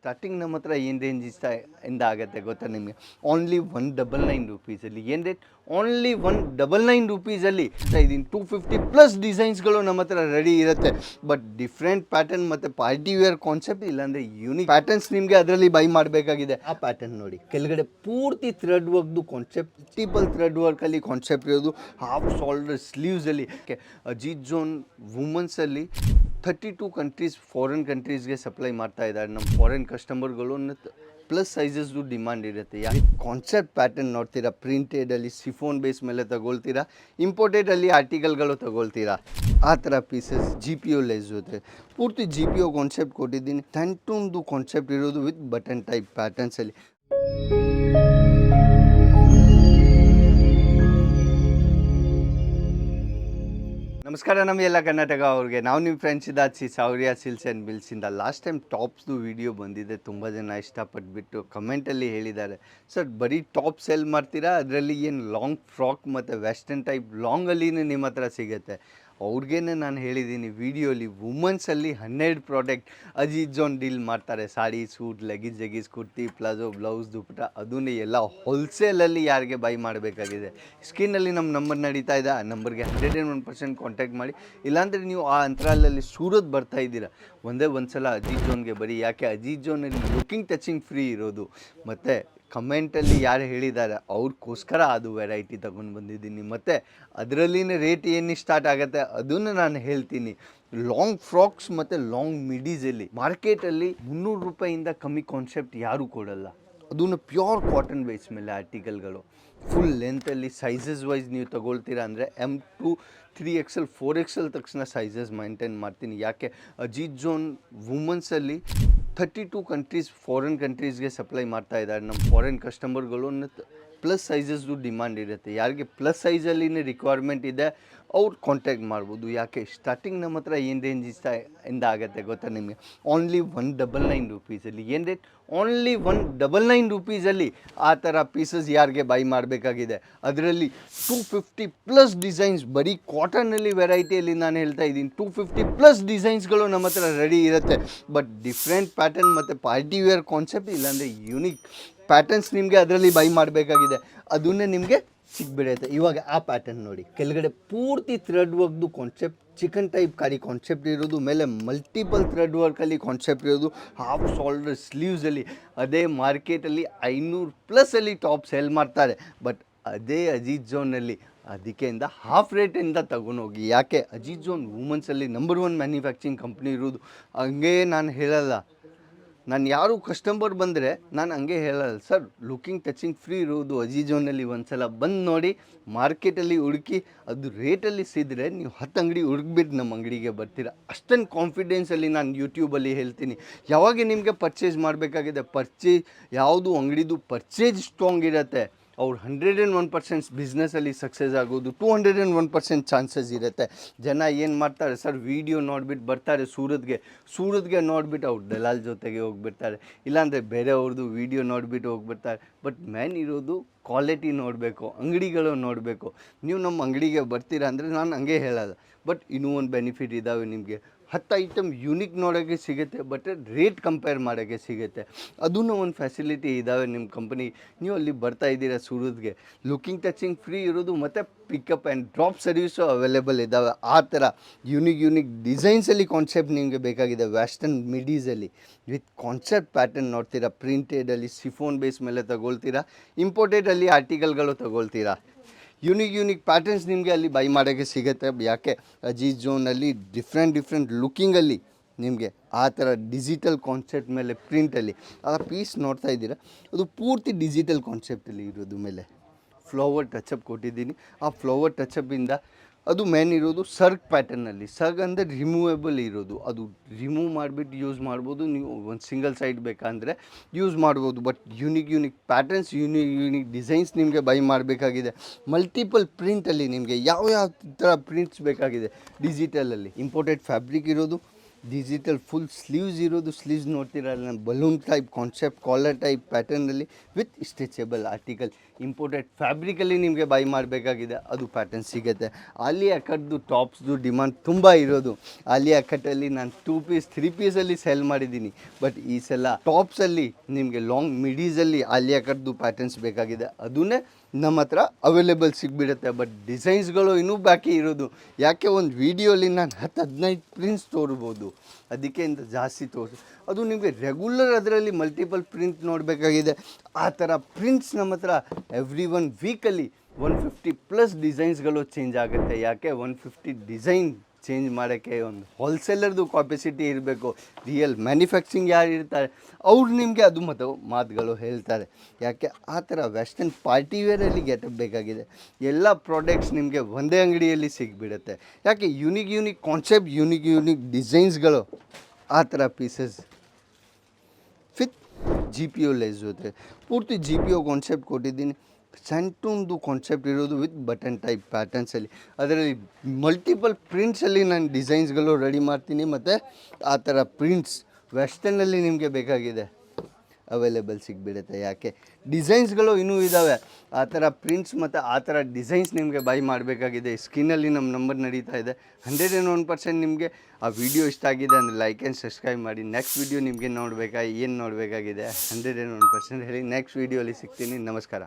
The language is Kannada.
ಸ್ಟಾರ್ಟಿಂಗ್ ನಮ್ಮ ಹತ್ರ ಏನು ಇಷ್ಟ ಇಂದ ಆಗುತ್ತೆ ಗೊತ್ತಾ ನಿಮಗೆ? ಓನ್ಲಿ ಒನ್ ಡಬಲ್ ನೈನ್ ರುಪೀಸಲ್ಲಿ ಏನು rate only one double nine ರುಪೀಸಲ್ಲಿ ಇದೀನಿ ಟೂ ಫಿಫ್ಟಿ ಪ್ಲಸ್ ಡಿಸೈನ್ಸ್ಗಳು ನಮ್ಮ ಹತ್ರ ರೆಡಿ ಇರುತ್ತೆ. ಬಟ್ ಡಿಫ್ರೆಂಟ್ ಪ್ಯಾಟರ್ನ್ ಮತ್ತು ಪಾರ್ಟಿ ವೇರ್ ಕಾನ್ಸೆಪ್ಟ್ ಇಲ್ಲಾಂದರೆ ಯೂನಿಕ್ ಪ್ಯಾಟರ್ನ್ಸ್ ನಿಮಗೆ ಅದರಲ್ಲಿ ಬೈ ಮಾಡಬೇಕಾಗಿದೆ. ಆ ಪ್ಯಾಟರ್ನ್ ನೋಡಿ. ಕೆಳಗಡೆ ಪೂರ್ತಿ ಥ್ರೆಡ್ ವರ್ಕ್ದು ಕಾನ್ಸೆಪ್ಟ್ ಮಲ್ಟಿಪಲ್ ಥ್ರೆಡ್ ವರ್ಕಲ್ಲಿ ಕಾನ್ಸೆಪ್ಟ್ ಇರೋದು. ಹಾಫ್ ಶಾಲ್ಡರ್ ಸ್ಲೀವ್ಸಲ್ಲಿ ಅಜಿತ್ ಜೋನ್ ವುಮನ್ಸಲ್ಲಿ ಥರ್ಟಿ ಟು ಕಂಟ್ರೀಸ್ ಫಾರಿನ್ ಕಂಟ್ರೀಸ್ಗೆ ಸಪ್ಲೈ ಮಾಡ್ತಾ ಇದ್ದಾರೆ. ನಮ್ಮ ಫಾರಿನ್ ಕಸ್ಟಮರ್ಗಳು ಪ್ಲಸ್ ಸೈಜಸ್ದು ಡಿಮ್ಯಾಂಡ್ ಇರುತ್ತೆ. ಯಾಕೆ ಕಾನ್ಸೆಪ್ಟ್ ಪ್ಯಾಟರ್ನ್ ನೋಡ್ತೀರಾ? ಪ್ರಿಂಟೆಡಲ್ಲಿ ಸಿಫೋನ್ ಬೇಸ್ ಮೇಲೆ ತಗೊಳ್ತೀರಾ? ಇಂಪೋರ್ಟೆಡಲ್ಲಿ ಆರ್ಟಿಕಲ್ಗಳು ತಗೊಳ್ತೀರಾ? ಆ ಥರ pieces G P O less ಜೊತೆ ಪೂರ್ತಿ ಜಿ ಪಿ ಒ ಕಾನ್ಸೆಪ್ಟ್ ಕೊಟ್ಟಿದ್ದೀನಿ. ಟೆಂಟೊಂದು ಕಾನ್ಸೆಪ್ಟ್ ಇರೋದು ವಿತ್ ಬಟನ್ ಟೈಪ್ ಪ್ಯಾಟರ್ನ್ಸಲ್ಲಿ ನಮಸ್ಕಾರ ನಮ್ಮ ಎಲ್ಲ ಕರ್ನಾಟಕ ಅವ್ರಿಗೆ. ನಾವು ನಿಮ್ಮ ಫ್ರೆಂಡ್ಸ್ ಸಿ ಸೌರ್ಯ ಸಿಲ್ಸ್ ಆ್ಯಂಡ್ ಬಿಲ್ಸಿಂದ ಲಾಸ್ಟ್ ಟೈಮ್ ಟಾಪ್ಸ್ದು ವಿಡಿಯೋ ಬಂದಿದೆ. ತುಂಬ ಜನ ಇಷ್ಟಪಟ್ಬಿಟ್ಟು ಕಮೆಂಟಲ್ಲಿ ಹೇಳಿದ್ದಾರೆ. ಸರ್ ಬರೀ ಟಾಪ್ ಸೆಲ್ ಮಾಡ್ತೀರಾ? ಅದರಲ್ಲಿ ಏನು ಲಾಂಗ್ ಫ್ರಾಕ್ ಮತ್ತು ವೆಸ್ಟರ್ನ್ ಟೈಪ್ ಲಾಂಗಲ್ಲಿನೂ ನಿಮ್ಮ ಹತ್ರ ಸಿಗುತ್ತೆ. ಅವ್ರಿಗೇನೆ ನಾನು ಹೇಳಿದ್ದೀನಿ, ವೀಡಿಯೋಲಿ ವುಮೆನ್ಸಲ್ಲಿ ಹನ್ನೆರಡು ಪ್ರಾಡಕ್ಟ್ ಅಜಿಜೋನ್ ಜೋನ್ ಡೀಲ್ ಮಾಡ್ತಾರೆ. Sari, suit leggings jeggings kurti, palazzo blouse dupatta ಅದನ್ನೇ ಎಲ್ಲ ಹೋಲ್ಸೇಲಲ್ಲಿ ಯಾರಿಗೆ ಬೈ ಮಾಡಬೇಕಾಗಿದೆ. ಸ್ಕಿನ್ನಲ್ಲಿ ನಮ್ಮ ನಂಬರ್ ನಡೀತಾ ಇದೆ. ಆ ನಂಬರ್ಗೆ hundred and one percent contact ಮಾಡಿ. ಇಲ್ಲಾಂದರೆ ನೀವು ಆ ಅಂತರಾಲಲ್ಲಿ ಸೂರತ್ ಬರ್ತಾ ಇದ್ದೀರಾ. ಒಂದೇ ಒಂದು ಸಲ ಅಜಿತ್ ಜೋನ್ಗೆ ಬರೀ. ಯಾಕೆ? ಅಜೀಜ್ ಜೋನಲ್ಲಿ ಲುಕಿಂಗ್ ಟಚಿಂಗ್ ಫ್ರೀ ಇರೋದು. ಮತ್ತು ಕಮೆಂಟಲ್ಲಿ ಯಾರು ಹೇಳಿದ್ದಾರೆ, ಅವ್ರಿಗೋಸ್ಕರ ಅದು ವೆರೈಟಿ ತಗೊಂಡು ಬಂದಿದ್ದೀನಿ. ಮತ್ತು ಅದರಲ್ಲಿನ ರೇಟ್ ಏನು ಸ್ಟಾರ್ಟ್ ಆಗುತ್ತೆ ಅದನ್ನು ನಾನು ಹೇಳ್ತೀನಿ. ಲಾಂಗ್ ಫ್ರಾಕ್ಸ್ ಮತ್ತು ಲಾಂಗ್ ಮಿಡೀಸಲ್ಲಿ, ಮಾರ್ಕೆಟಲ್ಲಿ ಮುನ್ನೂರು ರೂಪಾಯಿಂದ ಕಮ್ಮಿ ಕಾನ್ಸೆಪ್ಟ್ ಯಾರೂ ಕೊಡಲ್ಲ. ಅದನ್ನು ಪ್ಯೂರ್ ಕಾಟನ್ ಬೇಸ್ ಮೇಲೆ ಆರ್ಟಿಕಲ್ಗಳು ಫುಲ್ ಲೆಂತಲ್ಲಿ ಸೈಜಸ್ ವೈಸ್ ನೀವು ತಗೊಳ್ತೀರಾ ಅಂದರೆ M to three XL four XL ತಕ್ಷಣ ಸೈಜಸ್ ಮೈಂಟೈನ್ ಮಾಡ್ತೀನಿ. ಯಾಕೆ? ಅಜಿತ್ ಜೋನ್ ವುಮನ್ಸಲ್ಲಿ ಥರ್ಟಿ ಟೂ ಕಂಟ್ರೀಸ್ ಫಾರಿನ್ ಕಂಟ್ರೀಸ್ಗೆ ಸಪ್ಲೈ ಮಾಡ್ತಾ ಇದ್ದಾರೆ. ನಮ್ಮ ಫಾರಿನ್ ಕಸ್ಟಮರ್ಗಳು ಪ್ಲಸ್ ಸೈಜಸ್ದು ಡಿಮ್ಯಾಂಡ್ ಇರುತ್ತೆ. ಯಾರಿಗೆ ಪ್ಲಸ್ ಸೈಜಲ್ಲಿನೇ ರಿಕ್ವೈರ್ಮೆಂಟ್ ಇದೆ, ಅವ್ರು ಕಾಂಟ್ಯಾಕ್ಟ್ ಮಾಡ್ಬೋದು. ಯಾಕೆ? ಸ್ಟಾರ್ಟಿಂಗ್ ನಮ್ಮ ಹತ್ರ ಏನು ರೇಂಜ್ ಇಷ್ಟ ಇಂದ ಆಗುತ್ತೆ ಗೊತ್ತಾ ನಿಮಗೆ? ಓನ್ಲಿ ಒನ್ ಡಬಲ್ ನೈನ್ ರುಪೀಸಲ್ಲಿ ಏನು rate only one double nine ರುಪೀಸಲ್ಲಿ ಆ ಥರ ಪೀಸಸ್ ಯಾರಿಗೆ ಬೈ ಮಾಡಬೇಕಾಗಿದೆ? ಅದರಲ್ಲಿ ಟೂ ಫಿಫ್ಟಿ ಪ್ಲಸ್ ಡಿಸೈನ್ಸ್ ಬರೀ ಕಾಟನಲ್ಲಿ ವೆರೈಟಿಯಲ್ಲಿ ನಾನು ಹೇಳ್ತಾ ಇದ್ದೀನಿ. ಟೂ ಫಿಫ್ಟಿ ಪ್ಲಸ್ ಡಿಸೈನ್ಸ್ಗಳು ನಮ್ಮ ಹತ್ರ ರೆಡಿ ಇರುತ್ತೆ. ಬಟ್ ಡಿಫ್ರೆಂಟ್ ಪ್ಯಾಟರ್ನ್ ಮತ್ತು ಪಾರ್ಟಿ ವೇರ್ ಕಾನ್ಸೆಪ್ಟ್ ಇಲ್ಲಾಂದರೆ ಯೂನಿಕ್ ಪ್ಯಾಟರ್ನ್ಸ್ ನಿಮಗೆ ಅದರಲ್ಲಿ ಬೈ ಮಾಡಬೇಕಾಗಿದೆ. ಅದನ್ನೇ ನಿಮಗೆ ಸಿಕ್ಬಿಡುತ್ತೆ ಇವಾಗ ಆ ಪ್ಯಾಟರ್ನ್ ನೋಡಿ. ಕೆಳಗಡೆ ಪೂರ್ತಿ ಥ್ರೆಡ್ ವರ್ಕ್ದು ಕಾನ್ಸೆಪ್ಟ್ ಚಿಕನ್ ಟೈಪ್ ಕಾರಿ ಕಾನ್ಸೆಪ್ಟ್ ಇರೋದು, ಮೇಲೆ ಮಲ್ಟಿಪಲ್ ಥ್ರೆಡ್ ವರ್ಕಲ್ಲಿ ಕಾನ್ಸೆಪ್ಟ್ ಇರೋದು ಹಾಫ್ ಶಾಲ್ಡರ್ ಸ್ಲೀವ್ಸಲ್ಲಿ ಅದೇ ಮಾರ್ಕೆಟಲ್ಲಿ ಐನೂರು ಪ್ಲಸ್ಸಲ್ಲಿ ಟಾಪ್ ಸೆಲ್ ಮಾಡ್ತಾರೆ. ಬಟ್ ಅದೇ ಅಜಿತ್ ಝೋನಲ್ಲಿ ಅದಕ್ಕೆಂದ ಹಾಫ್ ರೇಟಿಂದ ತಗೊಂಡೋಗಿ. ಯಾಕೆ? ಅಜೀತ್ ಝೋನ್ ವುಮೆನ್ಸಲ್ಲಿ ನಂಬರ್ ಒನ್ ಮ್ಯಾನುಫ್ಯಾಕ್ಚರಿಂಗ್ ಕಂಪ್ನಿ ಇರೋದು. ಹಂಗೆ ನಾನು ಹೇಳಲ್ಲ. ನಾನು ಯಾರು ಕಸ್ಟಮರ್ ಬಂದರೆ ನಾನು ಹಂಗೆ ಹೇಳಲ್ಲ. ಸರ್ ಲುಕಿಂಗ್ ಟಚಿಂಗ್ ಫ್ರೀ ಇರೋದು ಅಜಿಜೋನಲ್ಲಿ ಒಂದು ಸಲ ಬಂದು ನೋಡಿ ಮಾರ್ಕೆಟಲ್ಲಿ ಹುಡುಕಿ, ಅದು ರೇಟಲ್ಲಿ ಸಿದ್ರೆ ನೀವು ಹತ್ತು ಅಂಗಡಿ ಹುಡುಕ್ಬಿಟ್ಟು ನಮ್ಮ ಅಂಗಡಿಗೆ ಬರ್ತೀರಾ. ಅಷ್ಟೊಂದು ಕಾನ್ಫಿಡೆನ್ಸಲ್ಲಿ ನಾನು ಯೂಟ್ಯೂಬಲ್ಲಿ ಹೇಳ್ತೀನಿ. ಯಾವಾಗ ನಿಮಗೆ ಪರ್ಚೇಸ್ ಮಾಡಬೇಕಾಗಿದೆ? ಪರ್ಚೇಸ್ ಯಾವುದು ಅಂಗಡಿದು ಪರ್ಚೇಸ್ ಸ್ಟ್ರಾಂಗ್ ಇರುತ್ತೆ. ಅವ್ರು ಹಂಡ್ರೆಡ್ ಆ್ಯಂಡ್ ಒನ್ ಪರ್ಸೆಂಟ್ ಬಿಸ್ನೆಸ್ಸಲ್ಲಿ ಸಕ್ಸಸ್ ಆಗೋದು two hundred and one percent chances ಇರುತ್ತೆ. ಜನ ಏನು ಮಾಡ್ತಾರೆ ಸರ್ ವೀಡಿಯೋ ನೋಡಿಬಿಟ್ಟು ಬರ್ತಾರೆ ಸೂರತ್ಗೆ. ಸೂರತ್ಗೆ ನೋಡಿಬಿಟ್ಟು ಅವ್ರು ದಲಾಲ್ ಜೊತೆಗೆ ಹೋಗ್ಬಿಡ್ತಾರೆ. ಇಲ್ಲಾಂದರೆ ಬೇರೆಯವ್ರದ್ದು ವೀಡಿಯೋ ನೋಡಿಬಿಟ್ಟು ಹೋಗ್ಬಿಡ್ತಾರೆ. ಬಟ್ ಮ್ಯಾನ್ ಇರೋದು ಕ್ವಾಲಿಟಿ ನೋಡಬೇಕು, ಅಂಗಡಿಗಳು ನೋಡಬೇಕು. ನೀವು ನಮ್ಮ ಅಂಗಡಿಗೆ ಬರ್ತೀರಾ ಅಂದರೆ ನಾನು ಹಂಗೆ ಹೇಳಲ್ಲ. ಬಟ್ ಇನ್ನೂ ಒಂದು ಬೆನಿಫಿಟ್ ಇದ್ದಾವೆ ನಿಮಗೆ. ಹತ್ತು ಐಟಮ್ ಯೂನಿಕ್ ನೋಡೋಕ್ಕೆ ಸಿಗುತ್ತೆ ಬಟ್ ರೇಟ್ ಕಂಪೇರ್ ಮಾಡೋಕ್ಕೆ ಸಿಗುತ್ತೆ. ಅದೂ ಒಂದು ಫೆಸಿಲಿಟಿ ಇದ್ದಾವೆ ನಿಮ್ಮ ಕಂಪ್ನಿ ನೀವು ಅಲ್ಲಿ ಬರ್ತಾ ಇದ್ದೀರಾ ಸೂರತ್ಗೆ ಲುಕಿಂಗ್ ಟಚಿಂಗ್ ಫ್ರೀ ಇರೋದು ಮತ್ತು pickup and drop service available ಇದ್ದಾವೆ ಆ ಥರ ಯೂನಿಕ್ ಯೂನಿಕ್ ಡಿಸೈನ್ಸಲ್ಲಿ ಕಾನ್ಸೆಪ್ಟ್ ನಿಮಗೆ ಬೇಕಾಗಿದೆ. ವೆಸ್ಟರ್ನ್ ಮಿಡೀಸಲ್ಲಿ ವಿತ್ ಕಾನ್ಸೆಪ್ಟ್ ಪ್ಯಾಟರ್ನ್ ನೋಡ್ತೀರಾ. ಪ್ರಿಂಟೆಡಲ್ಲಿ ಸಿಫೋನ್ ಬೇಸ್ ಮೇಲೆ ತಗೊಳ್ತೀರಾ. ಇಂಪೋರ್ಟೆಡಲ್ಲಿ ಆರ್ಟಿಕಲ್ಗಳು ತಗೊಳ್ತೀರಾ. ಯೂನಿಕ್ ಯುನಿಕ್ ಪ್ಯಾಟರ್ನ್ಸ್ ನಿಮಗೆ ಅಲ್ಲಿ ಬೈ ಮಾಡೋಕ್ಕೆ ಸಿಗುತ್ತೆ. ಯಾಕೆ? ಅಜೀಜ್ ಝೋನಲ್ಲಿ ಡಿಫ್ರೆಂಟ್ ಡಿಫ್ರೆಂಟ್ ಲುಕ್ಕಿಂಗಲ್ಲಿ ನಿಮಗೆ ಆ ಥರ ಡಿಜಿಟಲ್ ಕಾನ್ಸೆಪ್ಟ್ ಮೇಲೆ ಪ್ರಿಂಟಲ್ಲಿ ಆ ಪೀಸ್ ನೋಡ್ತಾ ಇದ್ದೀರಾ? ಅದು ಪೂರ್ತಿ ಡಿಜಿಟಲ್ ಕಾನ್ಸೆಪ್ಟಲ್ಲಿ ಇರೋದು ಮೇಲೆ. ಫ್ಲವರ್ ಟಚಪ್ ಕೊಟ್ಟಿದ್ದೀನಿ. ಆ ಫ್ಲವರ್ ಟಚಪ್ಪಿಂದ ಅದು ಮೇನ್ ಇರೋದು ಸರ್ಗ್ ಪ್ಯಾಟರ್ನಲ್ಲಿ ಸರ್ಗ್ ಅಂದರೆ ರಿಮೂವೇಬಲ್ ಇರೋದು. ಅದು ರಿಮೂವ್ ಮಾಡಿಬಿಟ್ಟು ಯೂಸ್ ಮಾಡ್ಬೋದು. ನೀವು ಒಂದು ಸಿಂಗಲ್ ಸೈಡ್ ಬೇಕಂದರೆ ಯೂಸ್ ಮಾಡ್ಬೋದು. But unique unique patterns unique unique designs ನಿಮಗೆ ಬೈ ಮಾಡಬೇಕಾಗಿದೆ. ಮಲ್ಟಿಪಲ್ ಪ್ರಿಂಟಲ್ಲಿ ನಿಮಗೆ ಯಾವ ಯಾವ ಥರ ಪ್ರಿಂಟ್ಸ್ ಬೇಕಾಗಿದೆ ಡಿಜಿಟಲಲ್ಲಿ ಇಂಪೋರ್ಟೆಡ್ ಫ್ಯಾಬ್ರಿಕ್ ಇರೋದು ಡಿಜಿಟಲ್ ಫುಲ್ ಸ್ಲೀವ್ಸ್ ಇರೋದು. Sleeves ನೋಡ್ತಿರಲ್ಲ balloon type concept collar type ಪ್ಯಾಟರ್ನಲ್ಲಿ with stretchable article imported ಫ್ಯಾಬ್ರಿಕಲ್ಲಿ ನಿಮಗೆ ಬೈ ಮಾಡಬೇಕಾಗಿದೆ, ಅದು ಪ್ಯಾಟರ್ನ್ ಸಿಗುತ್ತೆ. ಆಲಿಯಾ ಕಟ್ದು ಟಾಪ್ಸ್ದು ಡಿಮಾಂಡ್ ತುಂಬ ಇರೋದು. ಆಲಿಯಾ ಕಟ್ಟಲ್ಲಿ ನಾನು ಟೂ ಪೀಸ್ ತ್ರೀ ಪೀಸಲ್ಲಿ ಸೆಲ್ ಮಾಡಿದ್ದೀನಿ. ಬಟ್ ಈ ಸಲ ಟಾಪ್ಸಲ್ಲಿ ನಿಮಗೆ ಲಾಂಗ್ ಮಿಡೀಸಲ್ಲಿ ಆಲಿಯಾ ಕಟ್ದು ಪ್ಯಾಟರ್ನ್ಸ್ ಬೇಕಾಗಿದೆ. ಅದನ್ನೇ ನಮ್ಮ ಹತ್ರ ಅವೈಲೇಬಲ್ ಸಿಗ್ಬಿಡುತ್ತೆ. ಬಟ್ ಡಿಸೈನ್ಸ್ಗಳು ಇನ್ನೂ ಬಾಕಿ ಇರೋದು. ಯಾಕೆ ಒಂದು ವೀಡಿಯೋಲಿ ನಾನು ಹತ್ತು ಹದಿನೈದು ಪ್ರಿಂಟ್ಸ್ ತೋರ್ಬೋದು? ಅದಕ್ಕೆ ಇಂದ ಜಾಸ್ತಿ ತೋರಿಸ್, ಅದು ನಿಮಗೆ ರೆಗ್ಯುಲರ್ ಅದರಲ್ಲಿ ಮಲ್ಟಿಪಲ್ ಪ್ರಿಂಟ್ ನೋಡಬೇಕಾಗಿದೆ. ಆ ಥರ ಪ್ರಿಂಟ್ಸ್ ನಮ್ಮ ಹತ್ರ ಎವ್ರಿ ಒನ್ ವೀಕಲ್ಲಿ ಒನ್ ಫಿಫ್ಟಿ ಪ್ಲಸ್ ಡಿಸೈನ್ಸ್ಗಳು ಚೇಂಜ್ ಆಗುತ್ತೆ. ಯಾಕೆ ಒನ್ ಫಿಫ್ಟಿ ಡಿಸೈನ್ ಚೇಂಜ್ ಮಾಡೋಕ್ಕೆ ಒಂದು ಹೋಲ್ಸೇಲರ್ದು ಕಾಪಾಸಿಟಿ ಇರಬೇಕು. ರಿಯಲ್ ಮ್ಯಾನುಫ್ಯಾಕ್ಚರಿಂಗ್ ಯಾರು ಇರ್ತಾರೆ? ಅವ್ರು ನಿಮಗೆ ಅದು ಮತ್ತು ಮಾತುಗಳು ಹೇಳ್ತಾರೆ. ಯಾಕೆ? ಆ ಥರ ವೆಸ್ಟರ್ನ್ ಪಾರ್ಟಿ ವೇರಲ್ಲಿ ಗೆಟಪ್ ಬೇಕಾಗಿದೆ. ಎಲ್ಲ ಪ್ರಾಡಕ್ಟ್ಸ್ ನಿಮಗೆ ಒಂದೇ ಅಂಗಡಿಯಲ್ಲಿ ಸಿಗ್ಬಿಡುತ್ತೆ. ಯಾಕೆ? Unique unique concept unique unique ಡಿಸೈನ್ಸ್ಗಳು ಆ ಥರ pieces with G P O less ಜೊತೆ ಪೂರ್ತಿ ಜಿ ಪಿ ಒ ಕಾನ್ಸೆಪ್ಟ್ ಕೊಟ್ಟಿದ್ದೀನಿ. ಸೆಂಟೊಂದು ಕಾನ್ಸೆಪ್ಟ್ ಇರೋದು ವಿತ್ ಬಟನ್ ಟೈಪ್ ಪ್ಯಾಟರ್ನ್ಸಲ್ಲಿ ಅದರಲ್ಲಿ ಮಲ್ಟಿಪಲ್ ಪ್ರಿಂಟ್ಸಲ್ಲಿ ನಾನು ಡಿಸೈನ್ಸ್ಗಳು ರೆಡಿ ಮಾಡ್ತೀನಿ. ಮತ್ತು ಆ ಥರ ಪ್ರಿಂಟ್ಸ್ ವೆಸ್ಟರ್ನಲ್ಲಿ ನಿಮಗೆ ಬೇಕಾಗಿದೆ. ಅವೈಲೇಬಲ್ ಸಿಗ್ಬಿಡುತ್ತೆ. ಯಾಕೆ? ಡಿಸೈನ್ಸ್ಗಳು ಇನ್ನೂ ಇದ್ದಾವೆ ಆ ಥರ ಪ್ರಿಂಟ್ಸ್ ಮತ್ತು ಆ ಥರ ಡಿಸೈನ್ಸ್ ನಿಮಗೆ ಬೈ ಮಾಡಬೇಕಾಗಿದೆ. ಸ್ಕಿನ್ನಲ್ಲಿ ನಮ್ಮ ನಂಬರ್ ನಡೀತಾ ಇದೆ. ಹಂಡ್ರೆಡ್ ಆ್ಯಂಡ್ ಒನ್ ಪರ್ಸೆಂಟ್ ನಿಮಗೆ ಆ ವಿಡಿಯೋ ಇಷ್ಟ ಆಗಿದೆ ಅಂದರೆ ಲೈಕ್ ಆ್ಯಂಡ್ ಸಬ್ಸ್ಕ್ರೈಬ್ ಮಾಡಿ. ನೆಕ್ಸ್ಟ್ ವಿಡಿಯೋ ನಿಮಗೆ ನೋಡಬೇಕಾ ಏನು ನೋಡಬೇಕಾಗಿದೆ? ಹಂಡ್ರೆಡ್ ಆ್ಯಂಡ್ ಒನ್ ಪರ್ಸೆಂಟ್ ಹೇಳಿ. ನೆಕ್ಸ್ಟ್ ವೀಡಿಯೋಲಿ ಸಿಗ್ತೀನಿ. ನಮಸ್ಕಾರ.